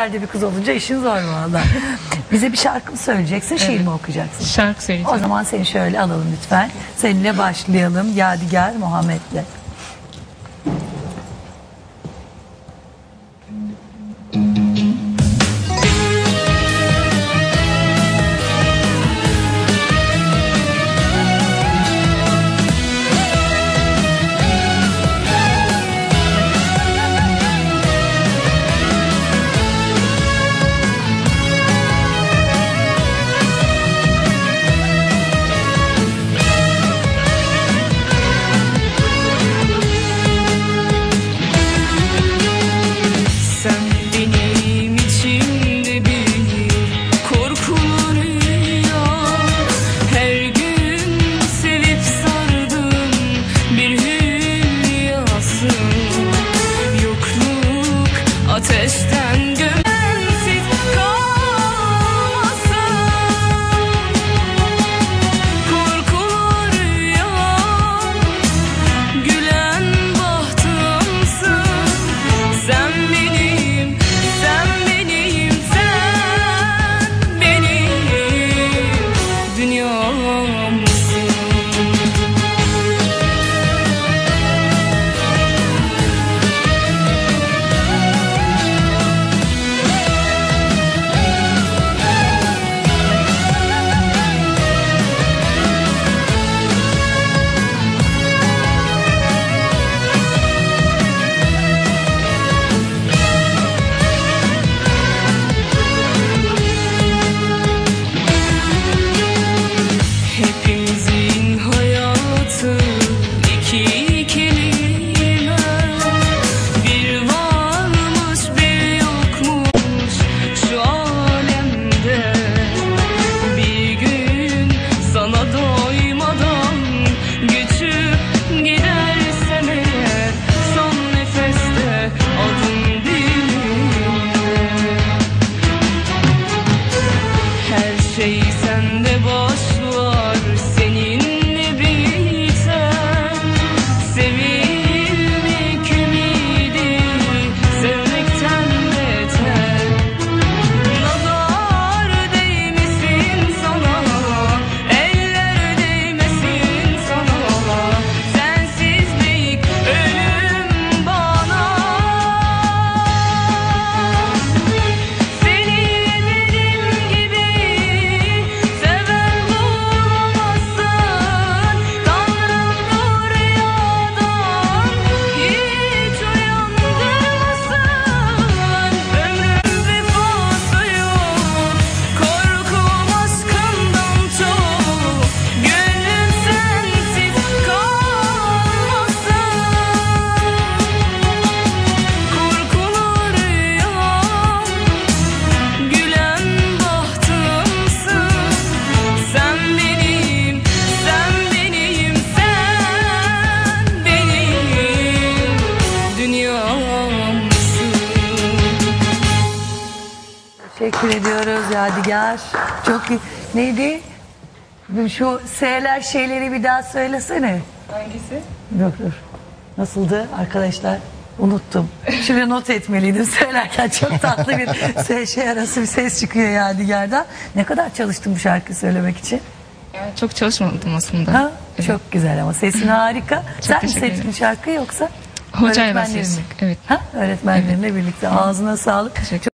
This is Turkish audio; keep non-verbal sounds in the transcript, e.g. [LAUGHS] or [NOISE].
Nerede bir kız olunca işin zor valla. Bize bir şarkı mı söyleyeceksin, şiir mi okuyacaksın? Şarkı O söyleyeceğim. zaman seni şöyle alalım lütfen. Seninle başlayalım. Yadigar Muhammed'le. Teşekkür ediyoruz Yadigar. Çok iyi. Neydi? Şu S'ler şeyleri bir daha söylesene. Hangisi? Dur dur. Nasıldı arkadaşlar? Unuttum. Şuraya not etmeliydim [LAUGHS] söylerken çok tatlı bir şey arası bir ses çıkıyor Yadigar'dan. Ne kadar çalıştın bu şarkı söylemek için? Yani çok çalışmadım aslında. Ha? Evet. Çok güzel ama sesin harika. Sen mi seçtin şarkıyı yoksa? Hocayla seçtik, evet. Ha? Öğretmenlerinle birlikte. Ağzına sağlık. Teşekkür